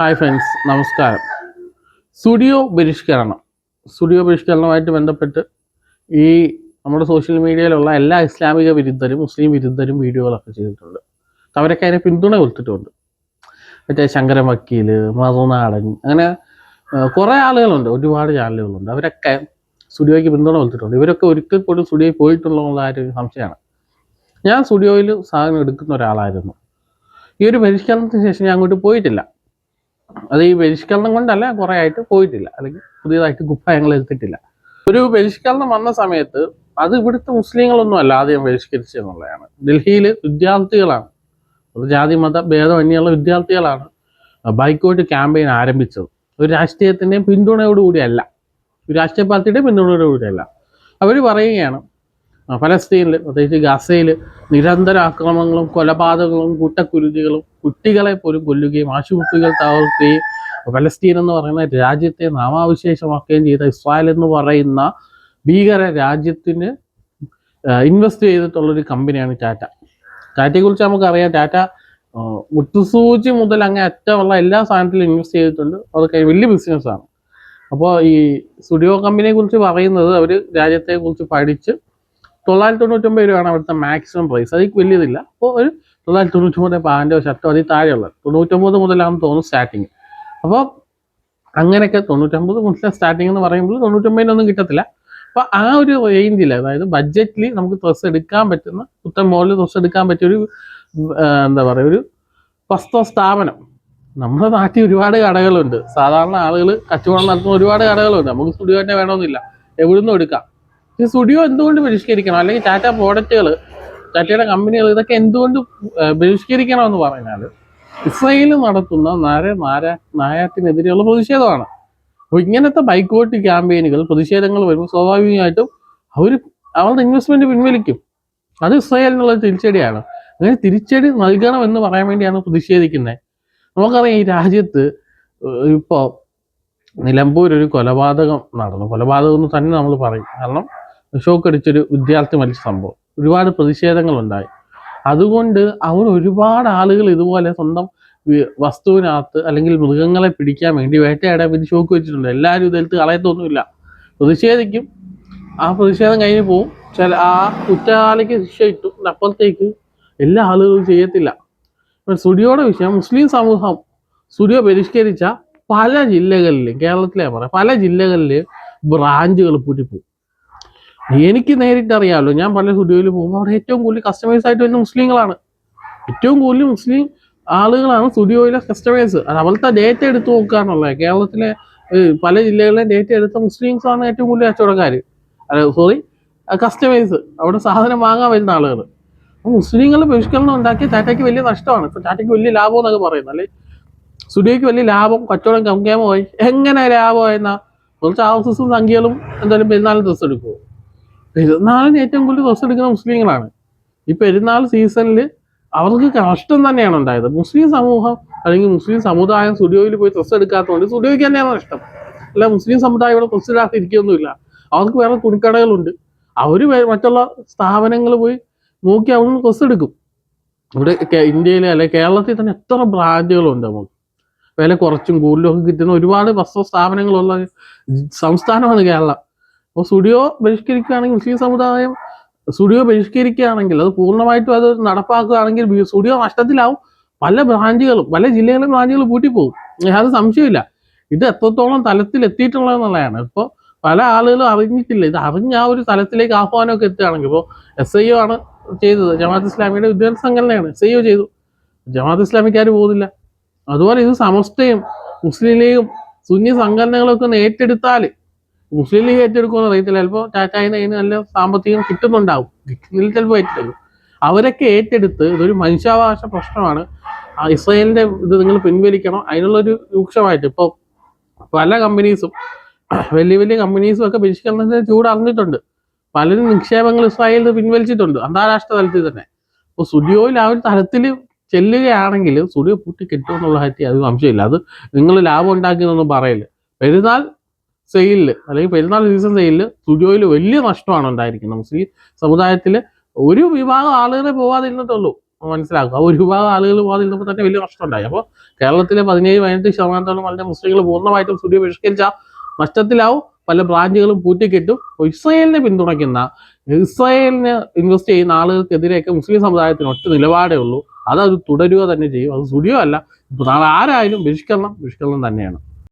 Hi friends നമസ്കാരം. Studio ബഹിഷ്കരണം studio ബഹിഷ്കരണവുമായിട്ട് ബന്ധപ്പെട്ട് ഈ നമ്മുടെ സോഷ്യൽ മീഡിയയിലുള്ള എല്ലാ ഇസ്ലാമിക വിരുദ്ധരും മുസ്ലിം വിരുദ്ധരും വീഡിയോകളൊക്കെ ചെയ്തിട്ടുണ്ട്. അവരൊക്കെ അതിനെ പിന്തുണ കൊടുത്തിട്ടുണ്ട്. മറ്റേ ശങ്കരൻ വക്കീൽ മറുനാടൻ അങ്ങനെ കുറേ ആളുകളുണ്ട്. ഒരുപാട് ചാനലുകളുണ്ട്. അവരൊക്കെ സ്റ്റുഡിയോയ്ക്ക് പിന്തുണ കൊടുത്തിട്ടുണ്ട്. ഇവരൊക്കെ ഒരിക്കൽ പോലും സ്റ്റുഡിയോയിൽ പോയിട്ടുള്ള ആ ഒരു സംശയമാണ്. ഞാൻ സ്റ്റുഡിയോയിൽ സാധനം എടുക്കുന്ന ഒരാളായിരുന്നു. ഈ ഒരു പരിഷ്കരണത്തിന് ശേഷം ഞാൻ അങ്ങോട്ട് പോയിട്ടില്ല. അത് ഈ പരിഷ്കരണം കൊണ്ടല്ല കുറേ ആയിട്ട് പോയിട്ടില്ല. അല്ലെങ്കിൽ പുതിയതായിട്ട് കുപ്പായങ്ങൾ എടുത്തിട്ടില്ല. ഒരു പരിഷ്കരണം വന്ന സമയത്ത് അത് ഇവിടുത്തെ മുസ്ലിങ്ങളൊന്നും അല്ല ആദ്യം ബഹിഷ്കരിച്ചെന്നുള്ളതാണ് ഡൽഹിയിൽ വിദ്യാർത്ഥികളാണ്. ഒരു ജാതി മത ഭേദമന്യുള്ള വിദ്യാർത്ഥികളാണ് ബൈക്കോട്ട് ക്യാമ്പയിൻ ആരംഭിച്ചത്. ഒരു രാഷ്ട്രീയത്തിന്റെയും പിന്തുണയോടുകൂടിയല്ല. ഒരു രാഷ്ട്രീയ പാർട്ടിയുടെയും പിന്തുണയോടുകൂടിയല്ല. അവർ പറയുകയാണ് ഫലസ്തീനിൽ പ്രത്യേകിച്ച് ഗസയിൽ നിരന്തര ആക്രമണങ്ങളും കൊലപാതകങ്ങളും കൂട്ടക്കുരുതികളും കുട്ടികളെ പോലും കൊല്ലുകയും ആശുപത്രികൾ തകർക്കുകയും ഫലസ്തീൻ എന്ന് പറയുന്ന രാജ്യത്തെ നാമാവിശേഷമാക്കുകയും ചെയ്ത ഇസ്രായേൽ എന്ന് പറയുന്ന ഭീകര രാജ്യത്തിന് ഇൻവെസ്റ്റ് ചെയ്തിട്ടുള്ളൊരു കമ്പനിയാണ് ടാറ്റ. ടാറ്റയെ കുറിച്ച് നമുക്കറിയാം. ടാറ്റ മുട്ടുസൂചി മുതൽ അങ്ങേ അറ്റമുള്ള എല്ലാ സാധനത്തിലും ഇൻവെസ്റ്റ് ചെയ്തിട്ടുണ്ട്. അതൊക്കെ വലിയ ബിസിനസ്സാണ് അപ്പോൾ ഈ സ്റ്റുഡിയോ കമ്പനിയെ കുറിച്ച് പറയുന്നത് അവർ രാജ്യത്തെ കുറിച്ച് പഠിച്ച് തൊള്ളായിരത്തി തൊണ്ണൂറ്റൊമ്പത് രൂപയാണ് അവിടുത്തെ മാക്സിമം പ്രൈസ് അതിൽ വലിയതില്ല. അപ്പോൾ ഒരു തൊള്ളായിരത്തി തൊണ്ണൂറ്റൊമ്പത് പാന്റോ ഷർട്ടോ അതിൽ താഴെയുള്ളത്. തൊണ്ണൂറ്റൊമ്പത് മുതലാണെന്ന് തോന്നുന്നു സ്റ്റാർട്ടിങ് അപ്പോൾ അങ്ങനെയൊക്കെ തൊണ്ണൂറ്റൊമ്പത് മുതൽ സ്റ്റാർട്ടിങ് എന്ന് പറയുമ്പോൾ തൊണ്ണൂറ്റൊമ്പതിനൊന്നും കിട്ടത്തില്ല. അപ്പോൾ ആ ഒരു റേഞ്ചിൽ അതായത് ബഡ്ജറ്റിൽ നമുക്ക് ഡ്രസ്സ് എടുക്കാൻ പറ്റുന്ന പുത്തൻ മോളിൽ ഡ്രസ്സ് എടുക്കാൻ പറ്റിയ ഒരു എന്താ പറയുക ഒരു വസ്ത്ര സ്ഥാപനം. നമ്മുടെ നാട്ടിൽ ഒരുപാട് കടകളുണ്ട്. സാധാരണ ആളുകൾ കച്ചവടം നടത്തുന്ന ഒരുപാട് കടകളുണ്ട്. നമുക്ക് സ്റ്റുഡിയോ തന്നെ വേണമെന്നില്ല. എവിടുന്നും എടുക്കാം. ഈ സ്റ്റുഡിയോ എന്തുകൊണ്ട് ബഹിഷ്കരിക്കണം അല്ലെങ്കിൽ ടാറ്റ പ്രോഡക്റ്റുകൾ ടാറ്റയുടെ കമ്പനികൾ ഇതൊക്കെ എന്തുകൊണ്ട് ബഹിഷ്കരിക്കണം എന്ന് പറഞ്ഞാൽ ഇസ്രയേൽ നടത്തുന്ന നാര നാര നായത്തിനെതിരെയുള്ള പ്രതിഷേധമാണ്. അപ്പോൾ ഇങ്ങനത്തെ ബൈക്കോട്ട് ക്യാമ്പയിനുകൾ പ്രതിഷേധങ്ങൾ വരുമ്പോൾ സ്വാഭാവികമായിട്ടും അവർ അവരുടെ ഇൻവെസ്റ്റ്മെന്റ് പിൻവലിക്കും. അത് ഇസ്രയേലിനുള്ള തിരിച്ചടിയാണ്. അങ്ങനെ തിരിച്ചടി നൽകണം എന്ന് പറയാൻ വേണ്ടിയാണ് പ്രതിഷേധിക്കുന്നത് നമുക്കറിയാം ഈ രാജ്യത്ത് ഇപ്പോൾ നിലമ്പൂർ ഒരു കൊലപാതകം നടന്നു. കൊലപാതകം എന്ന് തന്നെ നമ്മൾ പറയും. കാരണം ഷോക്ക് അടിച്ചൊരു വിദ്യാർത്ഥി മരിച്ച സംഭവം. ഒരുപാട് പ്രതിഷേധങ്ങളുണ്ടായി. അതുകൊണ്ട് അവർ ഒരുപാട് ആളുകൾ ഇതുപോലെ സ്വന്തം വസ്തുവിനകത്ത് അല്ലെങ്കിൽ മൃഗങ്ങളെ പിടിക്കാൻ വേണ്ടി വേട്ടയാടാൻ വേണ്ടി ഷോക്ക് വെച്ചിട്ടുണ്ട്. എല്ലാവരും ഇതെടുത്ത് കളയത്തൊന്നുമില്ല. പ്രതിഷേധിക്കും. ആ പ്രതിഷേധം കഴിഞ്ഞ് പോവും. ചില ആ കുറ്റവാളിക്ക് ശിക്ഷ ഇതിന്റെ അപ്പുറത്തേക്ക് എല്ലാ ആളുകളും ചെയ്യത്തില്ല. സ്റ്റുഡിയോയുടെ വിഷയം മുസ്ലിം സമൂഹം സ്റ്റുഡിയോ പരിഷ്കരിച്ച പല ജില്ലകളിലും കേരളത്തിലെ പറയാം പല ജില്ലകളിലെയും ബ്രാഞ്ചുകൾ പൂട്ടിപ്പോകും എനിക്ക് നേരിട്ട് അറിയാമല്ലോ ഞാൻ പല സ്റ്റുഡിയോയിൽ പോകുമ്പോൾ അവിടെ ഏറ്റവും കൂടുതൽ കസ്റ്റമേഴ്സ് ആയിട്ട് വരുന്ന മുസ്ലിങ്ങളാണ്. ഏറ്റവും കൂടുതൽ മുസ്ലിം ആളുകളാണ് സ്റ്റുഡിയോയിലെ കസ്റ്റമേഴ്സ് അത് അവിടുത്തെ ഡേറ്റ എടുത്ത് നോക്കുകയാണല്ലോ കേരളത്തിലെ പല ജില്ലകളിലെ ഡേറ്റ എടുത്ത മുസ്ലിംസ് ആണ് ഏറ്റവും കൂടുതൽ കച്ചവടക്കാർ സോറി കസ്റ്റമേഴ്സ് അവിടെ സാധനം വാങ്ങാൻ വരുന്ന ആളുകൾ മുസ്ലിങ്ങൾ ബഹിഷ്കരണം ഉണ്ടാക്കിയ ടാറ്റയ്ക്ക് വലിയ നഷ്ടമാണ്. ഇപ്പം ടാറ്റയ്ക്ക് വലിയ ലാഭം എന്നൊക്കെ പറയുന്നത്. അല്ലെ സ്റ്റുഡിയോയ്ക്ക് വലിയ ലാഭം കച്ചവടം കമ്മിയാമോയി എങ്ങനെ ലാഭമായെന്നാ? കുറച്ച് ആവശ്യസും സംഖ്യകളും എന്തായാലും പെരുന്നാളിൽ ഡ്രസ്സ് എടുക്കുമോ പെരുന്നാളിന് ഏറ്റവും കൂടുതൽ ഡ്രസ്സ് എടുക്കുന്ന മുസ്ലിങ്ങളാണ്. ഈ പെരുന്നാൾ സീസണിൽ അവർക്ക് കഷ്ടം തന്നെയാണ് ഉണ്ടായത്. മുസ്ലിം സമൂഹം അല്ലെങ്കിൽ മുസ്ലിം സമുദായം സ്റ്റുഡിയോയിൽ പോയി ഡ്രസ്സ് എടുക്കാത്തതുകൊണ്ട് സ്റ്റുഡിയോയ്ക്ക് തന്നെയാണ് നഷ്ടം. അല്ല മുസ്ലിം സമുദായം ഇവിടെ ഡ്രസ്സ് ഇടാതെ ഇരിക്കുകയൊന്നുമില്ല അവർക്ക് വേറെ തുണിക്കടകളുണ്ട്. അവർ മറ്റുള്ള സ്ഥാപനങ്ങൾ പോയി നോക്കി അവിടുന്ന് ഡ്രസ്സ് എടുക്കും. ഇവിടെ ഇന്ത്യയിലെ അല്ലെ കേരളത്തിൽ തന്നെ എത്ര ബ്രാൻഡുകളുണ്ട് നമുക്ക് വില കുറച്ചും കൂടുതലും ഒക്കെ കിട്ടുന്ന ഒരുപാട് വസ്ത്ര സ്ഥാപനങ്ങളുള്ള സംസ്ഥാനമാണ് കേരളം. അപ്പോൾ സ്റ്റുഡിയോ ബഹിഷ്കരിക്കുകയാണെങ്കിൽ മുസ്ലിം സമുദായം സ്റ്റുഡിയോ ബഹിഷ്കരിക്കുകയാണെങ്കിൽ അത് പൂർണമായിട്ടും അത് നടപ്പാക്കുകയാണെങ്കിൽ സ്റ്റുഡിയോ നഷ്ടത്തിലാവും. പല ബ്രാഞ്ചുകളും പല ജില്ലകളിലും ബ്രാഞ്ചുകൾ പൂട്ടിപ്പോകും. അത് സംശയമില്ല ഇത് എത്രത്തോളം തലത്തിൽ എത്തിയിട്ടുള്ളതെന്നുള്ളതാണ് ഇപ്പോൾ പല ആളുകളും അറിഞ്ഞിട്ടില്ല. ഇത് അറിഞ്ഞ ആ ഒരു തലത്തിലേക്ക് ആഹ്വാനമൊക്കെ എത്തുകയാണെങ്കിൽ ഇപ്പോൾ എസ് ഐ ഒ ആണ് ചെയ്തത്. ജമാഅത്ത് ഇസ്ലാമിയുടെ വിദ്യാർത്ഥി സംഘടനയാണ് എസ് ഐ ഒ ചെയ്തു. ജമാഅത്ത് ഇസ്ലാമിക്കാർ പോകുന്നില്ല? അതുപോലെ ഇത് സമസ്തയും മുസ്ലിം ലീഗും സുന്നി സംഘടനകളൊക്കെ ഏറ്റെടുത്താൽ മുസ്ലിം ലീഗ് ഏറ്റെടുക്കുമെന്ന് അറിയത്തില്ല. ചിലപ്പോൾ ടാറ്റായിന് അതിന് നല്ല സാമ്പത്തികം കിട്ടുന്നുണ്ടാവും. കിട്ടുന്നില്ല ചിലപ്പോൾ ഏറ്റെടുക്കും. അവരൊക്കെ ഏറ്റെടുത്ത് ഇതൊരു മനുഷ്യാവകാശ പ്രശ്നമാണ്. ഇസ്രായേലിന്റെ ഇത് നിങ്ങൾ പിൻവലിക്കണം. അതിനുള്ളൊരു രൂക്ഷമായിട്ട് ഇപ്പോൾ പല കമ്പനീസും വലിയ വലിയ കമ്പനീസും ഒക്കെ ബഹിഷ്കരണത്തിന് ചൂട് അറിഞ്ഞിട്ടുണ്ട് പലരും നിക്ഷേപങ്ങൾ ഇസ്രായേലിൽ പിൻവലിച്ചിട്ടുണ്ട്. അന്താരാഷ്ട്ര തലത്തിൽ തന്നെ. അപ്പോൾ സ്റ്റുഡിയോയിൽ ആ ഒരു തലത്തിൽ ചെല്ലുകയാണെങ്കിൽ സ്റ്റുഡിയോ പൂട്ടി കിട്ടുമെന്നുള്ള കാര്യം അത് സംശയമില്ല അത് നിങ്ങൾ ലാഭം ഉണ്ടാക്കിയെന്നൊന്നും പറയില്ല. പെരുന്നാൾ സെയിലിൽ അല്ലെങ്കിൽ പെരുന്നാൾ സീസൺ സെയിലിൽ സ്റ്റുഡിയോയിൽ വലിയ നഷ്ടമാണ് ഉണ്ടായിരിക്കുന്നത്. മുസ്ലിം സമുദായത്തിൽ ഒരു വിഭാഗം ആളുകളെ പോവാതിരുന്നിട്ടുള്ളൂ. മനസ്സിലാക്കുക ഒരു വിഭാഗം ആളുകൾ പോകാതിരുന്നപ്പോൾ തന്നെ വലിയ നഷ്ടമുണ്ടായി അപ്പോൾ കേരളത്തിലെ പതിനേഴ് പതിനെട്ട് ശതമാനത്തോളം വളരെ മുസ്ലിങ്ങൾ പൂർണമായിട്ടും സ്റ്റുഡിയോ ബഹിഷ്കരിച്ച നഷ്ടത്തിലാവും. പല ബ്രാഞ്ചുകളും പൂട്ടിക്കെട്ടും. ഇസ്രയേലിനെ പിന്തുണയ്ക്കുന്ന ഇസ്രയേലിന് ഇൻവെസ്റ്റ് ചെയ്യുന്ന ആളുകൾക്കെതിരെയൊക്കെ മുസ്ലിം സമുദായത്തിന് ഒറ്റ നിലപാടേ ഉള്ളൂ. അതത് തുടരുക തന്നെ ചെയ്യും. അത് സ്റ്റുഡിയോ അല്ല. ഇപ്പോൾ നാളെ ആരായാലും ബഹിഷ്കരണം ബഹിഷ്കരണം തന്നെയാണ്.